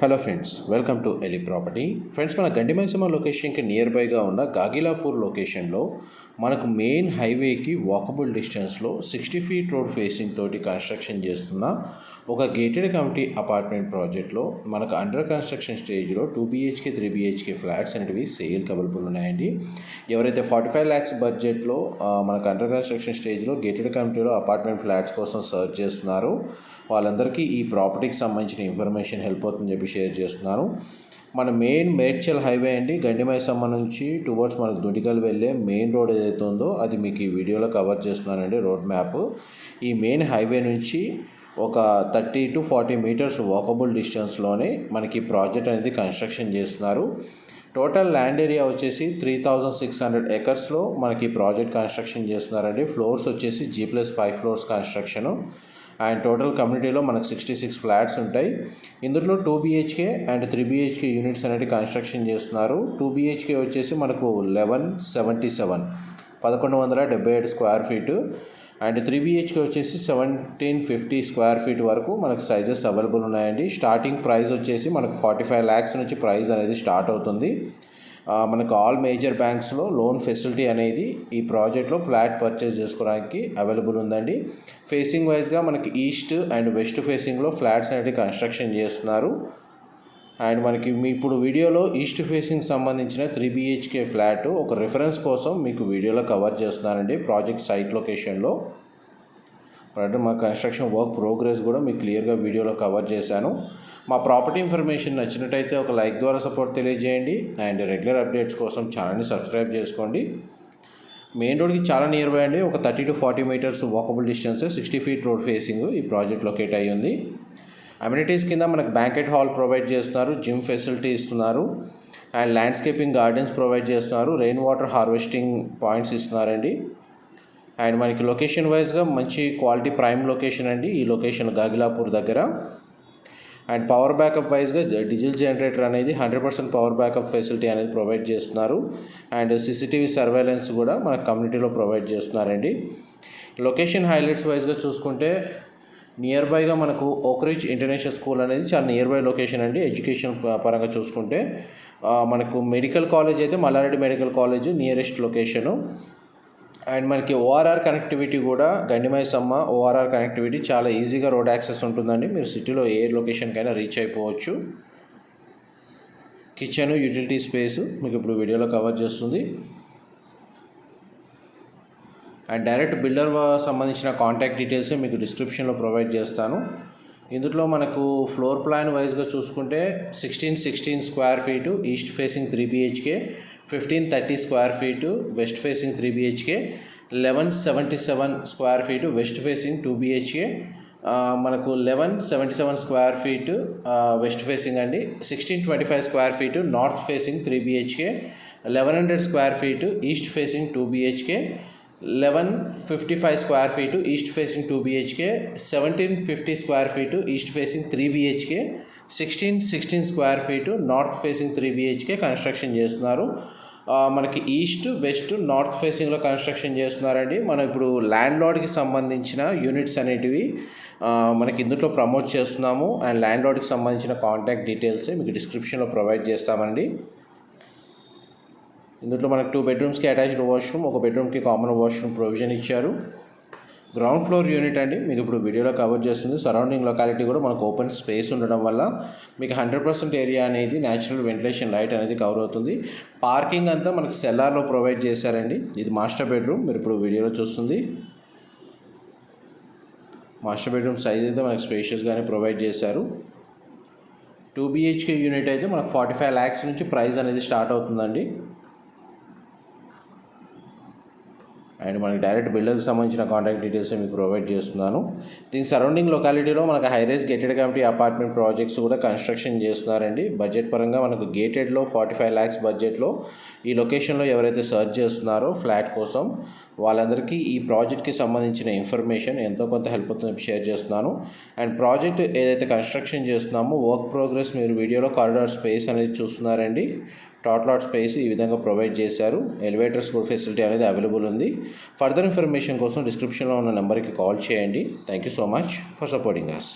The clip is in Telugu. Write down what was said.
హలో ఫ్రెండ్స్ వెల్కమ్ టు ఎలి ప్రాపర్టీ. ఫ్రెండ్స్ మన గండిమైసమ్మ లొకేషన్కి నియర్ బైగా ఉన్న గాగిలాపూర్ లొకేషన్లో మనకు మెయిన్ హైవేకి వాకబుల్ డిస్టెన్స్లో సిక్స్టీ ఫీట్ రోడ్ ఫేసింగ్ తోటి కన్స్ట్రక్షన్ చేస్తున్న ఒక గేటెడ్ కమిటీ అపార్ట్మెంట్ ప్రాజెక్ట్లో మనకు అండర్ కన్స్ట్రక్షన్ స్టేజ్లో two BHK three BHK flats అనేవి సేల్ అవైలబుల్ ఉన్నాయండి. ఎవరైతే ఫార్టీ ఫైవ్ ల్యాక్స్ బడ్జెట్లో మనకు అండర్ కన్స్ట్రక్షన్ స్టేజ్లో గేటెడ్ కమిటీలో అపార్ట్మెంట్ ఫ్లాట్స్ కోసం సర్చ్ చేస్తున్నారు వాళ్ళందరికీ ఈ ప్రాపర్టీకి సంబంధించిన ఇన్ఫర్మేషన్ హెల్ప్ అవుతుందని చెప్పి షేర్ చేస్తున్నాను. మన మెయిన్ మేడ్చల్ హైవే అండి. గండిమైసమ్మ నుంచి టువర్డ్స్ మనకు దుండికల్ వెళ్ళే మెయిన్ రోడ్ ఏదైతే ఉందో అది మీకు ఈ వీడియోలో కవర్ చేస్తున్నానండి రోడ్ మ్యాప్. ఈ మెయిన్ హైవే నుంచి ఒక thirty to forty metres walkable డిస్టెన్స్లోనే మనకి ప్రాజెక్ట్ అనేది కన్స్ట్రక్షన్ చేస్తున్నారు. టోటల్ ల్యాండ్ ఏరియా వచ్చేసి త్రీ థౌజండ్ సిక్స్ హండ్రెడ్ ఎకర్స్లో మనకి ప్రాజెక్ట్ కన్స్ట్రక్షన్ చేస్తున్నారండి. ఫ్లోర్స్ వచ్చేసి G plus five floors construction and total కమ్యూనిటీలో మనకు సిక్స్టీ సిక్స్ ఫ్లాట్స్ ఉంటాయి. ఇందులో two BHK and three BHK units అనేవి కన్స్ట్రక్షన్ చేస్తున్నారు. టూ బీహెచ్కే వచ్చేసి మనకు లెవెన్ సెవెంటీ సెవెన్ పదకొండు వందల డెబ్బై ఏడు square feet and three BHK వచ్చేసి సెవెంటీన్ ఫిఫ్టీ స్క్వేర్ ఫీట్ వరకు మనకు సైజెస్ అవైలబుల్ ఉన్నాయండి. స్టార్టింగ్ ప్రైస్ వచ్చేసి మనకు ఫార్టీ ఫైవ్ ల్యాక్స్ నుంచి ప్రైస్ అనేది స్టార్ట్ అవుతుంది. మనకు ఆల్ మేజర్ బ్యాంక్స్లో లోన్ ఫెసిలిటీ అనేది ఈ ప్రాజెక్ట్లో ఫ్లాట్ పర్చేస్ చేసుకోవడానికి అవైలబుల్ ఉందండి. ఫేసింగ్ వైజ్గా మనకి ఈస్ట్ అండ్ వెస్ట్ ఫేసింగ్లో ఫ్లాట్స్ అనేవి కన్స్ట్రక్షన్ చేస్తున్నారు. అండ్ మనకి మీ ఇప్పుడు వీడియోలో ఈస్ట్ ఫేసింగ్ సంబంధించిన త్రీ బిహెచ్కే ఫ్లాట్ ఒక రిఫరెన్స్ కోసం మీకు వీడియోలో కవర్ చేస్తున్నానండి ప్రాజెక్ట్ సైట్ లొకేషన్లో అంటే మా కన్స్ట్రక్షన్ వర్క్ ప్రోగ్రెస్ కూడా మీకు క్లియర్గా వీడియోలో కవర్ చేశాను. మా ప్రాపర్టీ ఇన్ఫర్మేషన్ నచ్చినట్టయితే ఒక లైక్ ద్వారా సపోర్ట్ తెలియజేయండి అండ్ రెగ్యులర్ అప్డేట్స్ కోసం ఛానల్ని సబ్స్క్రైబ్ చేసుకోండి. మెయిన్ రోడ్కి చాలా నియర్ బై అండి. ఒక thirty to forty metres walkable distance sixty feet road facing ఈ ప్రాజెక్ట్ లొకేట్ అయ్యి ఉంది. అమ్యూనిటీస్ కింద మనకు బ్యాంకెట్ హాల్ ప్రొవైడ్ చేస్తున్నారు జిమ్ ఫెసిలిటీ ఇస్తున్నారు అండ్ ల్యాండ్స్కేపింగ్ గార్డెన్స్ ప్రొవైడ్ చేస్తున్నారు రెయిన్ వాటర్ హార్వెస్టింగ్ పాయింట్స్ ఇస్తున్నారండి. అండ్ మనకి లొకేషన్ వైజ్గా మంచి క్వాలిటీ ప్రైమ్ లొకేషన్ అండి. ఈ లొకేషన్ గాగిలాపూర్ దగ్గర. అండ్ పవర్ బ్యాకప్ వైజ్గా డీజిల్ జనరేటర్ అనేది hundred percent power backup facility అనేది ప్రొవైడ్ చేస్తున్నారు. అండ్ సీసీటీవీ సర్వేలెన్స్ కూడా మన కమ్యూనిటీలో ప్రొవైడ్ చేస్తున్నారండి. లొకేషన్ హైలైట్స్ వైజ్గా చూసుకుంటే నియర్ బైగా మనకు ఓక్రిచ్ ఇంటర్నేషనల్ స్కూల్ అనేది చాలా నియర్ బై లొకేషన్ అండి. ఎడ్యుకేషన్ పరంగా చూసుకుంటే మనకు మెడికల్ కాలేజ్ అయితే Mallareddy medical college nearest location. And మనకి ఓఆర్ఆర్ కనెక్టివిటీ కూడా గండిమైసమ్మ ఓఆర్ఆర్ కనెక్టివిటీ చాలా ఈజీగా రోడ్ యాక్సెస్ ఉంటుందండి. మీరు సిటీలో ఏ లొకేషన్కైనా రీచ్ అయిపోవచ్చు. కిచెన్ యూటిలిటీ స్పేస్ మీకు ఇప్పుడు వీడియోలో కవర్ చేస్తుంది. అండ్ డైరెక్ట్ బిల్డర్ సంబంధించిన కాంటాక్ట్ డీటెయిల్స్ మీకు డిస్క్రిప్షన్లో ప్రొవైడ్ చేస్తాను. ఇందులో మనకు ఫ్లోర్ ప్లాన్ వైజ్గా చూసుకుంటే sixteen sixteen square feet east facing three BHK fifteen thirty square feet west facing three BHK eleven seventy seven square feet west facing two BHK మనకు eleven seventy seven square feet west facing అండి sixteen twenty five square feet north facing three BHK eleven hundred square feet east facing two BHK eleven fifty five square feet east facing two BHK seventeen fifty square feet east facing three BHK sixteen sixteen square feet north facing three BHK construction చేస్తున్నారు. మనకి ఈస్ట్ వెస్ట్ నార్త్ ఫేసింగ్లో కన్స్ట్రక్షన్ చేస్తున్నారండి. మనం ఇప్పుడు ల్యాండ్ లార్డ్కి సంబంధించిన యూనిట్స్ అనేటివి మనకి ఇందులో ప్రమోట్ చేస్తున్నాము. అండ్ ల్యాండ్ లార్డ్కి సంబంధించిన కాంటాక్ట్ డీటెయిల్స్ మీకు డిస్క్రిప్షన్లో ప్రొవైడ్ చేస్తామండి. ఇందులో మనకు టూ బెడ్రూమ్స్కి అటాచ్డ్ వాష్రూమ్ ఒక బెడ్రూమ్కి కామన్ వాష్రూమ్ ప్రొవిజన్ ఇచ్చారు. గ్రౌండ్ ఫ్లోర్ యూనిట్ అండి. మీకు ఇప్పుడు వీడియోలో కవర్ చేస్తుంది. సరౌండింగ్ లొకాలిటీ కూడా మనకు ఓపెన్ స్పేస్ ఉండడం వల్ల మీకు హండ్రెడ్ పర్సెంట్ ఏరియా అనేది న్యాచురల్ వెంటిలేషన్ లైట్ అనేది కవర్ అవుతుంది. పార్కింగ్ అంతా మనకి సెల్లార్లో ప్రొవైడ్ చేశారండి. ఇది మాస్టర్ బెడ్రూమ్ మీరు ఇప్పుడు వీడియోలో చూస్తుంది. మాస్టర్ బెడ్రూమ్ సైజ్ అయితే మనకి స్పేషియస్గానే ప్రొవైడ్ చేశారు. టూ బిహెచ్కే యూనిట్ అయితే మనకు ఫార్టీ ఫైవ్ ల్యాక్స్ నుంచి ప్రైస్ అనేది స్టార్ట్ అవుతుందండి. అండ్ మనకి డైరెక్ట్ బిల్డర్కి సంబంధించిన కాంటాక్ట్ డీటెయిల్స్ మీకు ప్రొవైడ్ చేస్తున్నాను. దీని సరౌండింగ్ లొకాలిటీలో మనకు high rise gated community apartment projects కూడా కన్స్ట్రక్షన్ చేస్తున్నారండి. బడ్జెట్ పరంగా మనకు గేటెడ్లో ఫార్టీ ఫైవ్ ల్యాక్స్ బడ్జెట్లో ఈ లొకేషన్లో ఎవరైతే సర్చ్ చేస్తున్నారో ఫ్లాట్ కోసం వాళ్ళందరికీ ఈ ప్రాజెక్ట్కి సంబంధించిన ఇన్ఫర్మేషన్ ఎంతో కొంత హెల్ప్ అవుతుంది షేర్ చేస్తున్నాను. అండ్ ప్రాజెక్ట్ ఏదైతే కన్స్ట్రక్షన్ చేస్తున్నామో వర్క్ ప్రోగ్రెస్ మీరు వీడియోలో కారిడార్ స్పేస్ అనేది చూస్తున్నారండి. టాట్ లాట్ స్పేస్ ఈ విధంగా ప్రొవైడ్ చేశారు. ఎలివేటర్స్ కూడా ఫెసిలిటీ అనేది అవైలబుల్ ఉంది. ఫర్దర్ ఇన్ఫర్మేషన్ కోసం డిస్క్రిప్షన్లో ఉన్న నెంబర్కి కాల్ చేయండి. Thank you so much for supporting us